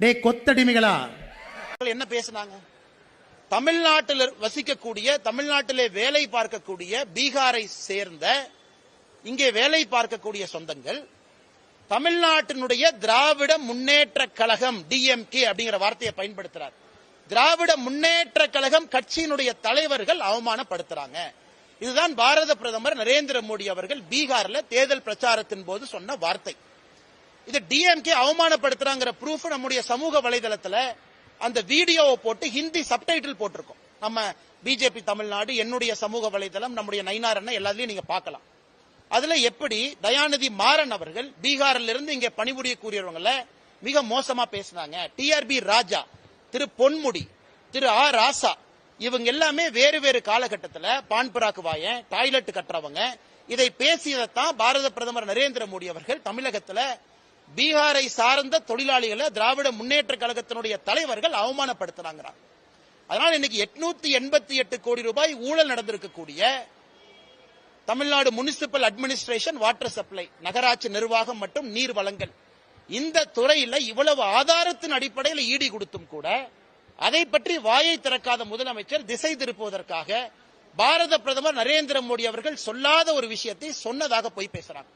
டே கொத்தடிமைகளா? என்ன பேசினாங்க? தமிழ்நாட்டில் வசிக்கக்கூடிய தமிழ்நாட்டிலே வேலை பார்க்கக்கூடிய பீகாரை சேர்ந்த இங்கே வேலை பார்க்கக்கூடிய சொந்தங்கள் தமிழ்நாட்டினுடைய திராவிட முன்னேற்ற கழகம் டிஎம்கே அப்படிங்கிற வார்த்தையை பயன்படுத்துறார். திராவிட முன்னேற்ற கழகம் கட்சியினுடைய தலைவர்கள் அவமானப்படுத்துறாங்க. இதுதான் பாரத பிரதமர் நரேந்திர மோடி அவர்கள் பீகார்ல தேர்தல் பிரச்சாரத்தின் போது சொன்ன வார்த்தை. இது டிஎம்கே அவமானப்படுத்துறாங்கிற ப்ரூஃப் நம்முடைய சமூக வலைதளத்துல அந்த வீடியோவை போட்டு ஹிந்தி சப்டைட்டில் போட்டிருக்கோம். நம்ம பிஜேபி தமிழ்நாடு என்னுடைய சமூக வலைதளம் நம்முடைய நைனார் அண்ணன் எல்லாத்துலயும் நீங்க பார்க்கலாம். அதுல எப்படி தயாநிதி மாறன் அவர்கள் பீகாரில் இருந்து இங்க பணிபுரியக்கூடியவங்கள மிக மோசமா பேசினாங்க. டிஆர்பி ராஜா திரு பொன்முடி திரு ஆ ராசா இவங்க எல்லாமே வேறு வேறு காலகட்டத்தில் பான்புராக்கு வாயன் டாய்லெட் கட்டுறவங்க. இதை பேசியதைத்தான் பாரத பிரதமர் நரேந்திர மோடி அவர்கள் தமிழகத்தில் பீகாரை சார்ந்த தொழிலாளிகளை திராவிட முன்னேற்ற கழகத்தினுடைய தலைவர்கள் அவமானப்படுத்துறாங்க அதனால் இன்னைக்கு எட்நூத்தி எண்பத்தி எட்டு கோடி ரூபாய் ஊழல் நடந்திருக்கக்கூடிய Tamil Nadu municipal administration water supply நகராட்சி நிர்வாகம் மற்றும் நீர் வளங்கள் இந்த துறையில இவ்வளவு ஆதாரத்தின் அடிப்படையில் ஈடி கொடுத்தும் கூட அதை பற்றி வாயை திறக்காத முதலமைச்சர் திசை திருப்புவதற்காக பாரத பிரதமர் நரேந்திர மோடி அவர்கள் சொல்லாத ஒரு விஷயத்தை சொன்னதாக போய் பேசுறாங்க.